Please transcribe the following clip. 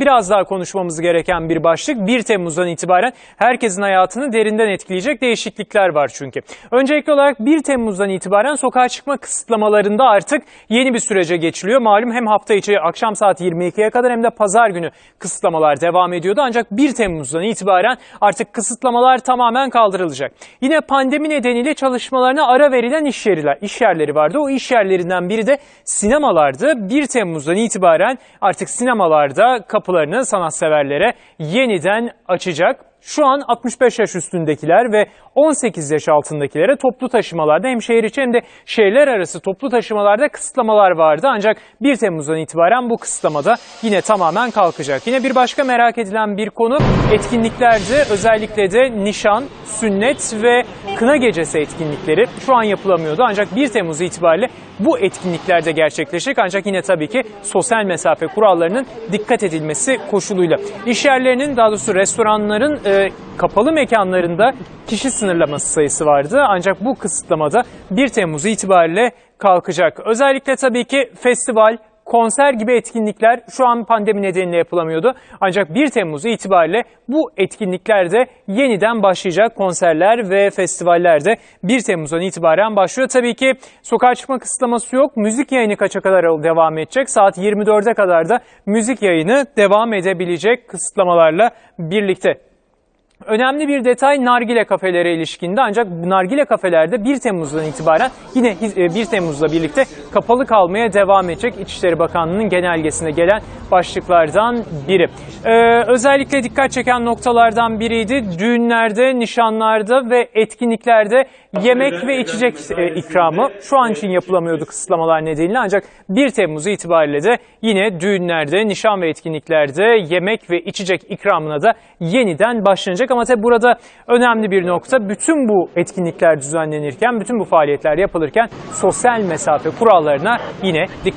Biraz daha konuşmamız gereken bir başlık 1 Temmuz'dan itibaren herkesin hayatını derinden etkileyecek değişiklikler var çünkü. Öncelikli olarak 1 Temmuz'dan itibaren sokağa çıkma kısıtlamalarında artık yeni bir sürece geçiliyor. Malum hem hafta içi akşam saat 22'ye kadar hem de pazar günü kısıtlamalar devam ediyordu. Ancak 1 Temmuz'dan itibaren artık kısıtlamalar tamamen kaldırılacak. Yine pandemi nedeniyle çalışmalarına ara verilen iş yerler, iş yerleri vardı. O iş yerlerinden biri de sinemalardı. 1 Temmuz'dan itibaren artık sinemalarda kapılarını sanatseverlere yeniden açacak. Şu an 65 yaş üstündekiler ve 18 yaş altındakilere toplu taşımalarda hem şehir içi hem de şehirler arası toplu taşımalarda kısıtlamalar vardı. Ancak 1 Temmuz'dan itibaren bu kısıtlamada yine tamamen kalkacak. Yine bir başka merak edilen bir konu etkinliklerdi. Özellikle de nişan, sünnet ve kına gecesi etkinlikleri şu an yapılamıyordu. Ancak 1 Temmuz itibariyle bu etkinlikler de gerçekleşecek. Ancak yine tabii ki sosyal mesafe kurallarının dikkat edilmesi koşuluyla. İş yerlerinin daha doğrusu restoranların e, kapalı mekanlarında kişi sınırlaması sayısı vardı. Ancak bu kısıtlamada 1 Temmuz itibariyle kalkacak. Özellikle tabii ki festival, konser gibi etkinlikler şu an pandemi nedeniyle yapılamıyordu. Ancak 1 Temmuz itibariyle bu etkinlikler de yeniden başlayacak. Konserler ve festivaller de 1 Temmuz'dan itibaren başlıyor. Tabii ki sokağa çıkma kısıtlaması yok. Müzik yayını kaça kadar devam edecek? Saat 24'e kadar da müzik yayını devam edebilecek kısıtlamalarla birlikte. Önemli bir detay nargile kafelere ilişkinde ancak nargile kafelerde 1 Temmuz'dan itibaren yine hiz- e, 1 Temmuz'la birlikte kapalı kalmaya devam edecek İçişleri Bakanlığı'nın genelgesine gelen başlıklardan biri. Ee, özellikle dikkat çeken noktalardan biriydi düğünlerde, nişanlarda ve etkinliklerde yemek ve içecek e, ikramı şu an için yapılamıyordu kısıtlamalar nedeniyle ancak 1 Temmuz itibariyle de yine düğünlerde, nişan ve etkinliklerde yemek ve içecek ikramına da yeniden başlanacak. Ama tabi burada önemli bir nokta. Bütün bu etkinlikler düzenlenirken, bütün bu faaliyetler yapılırken sosyal mesafe kurallarına yine dikkat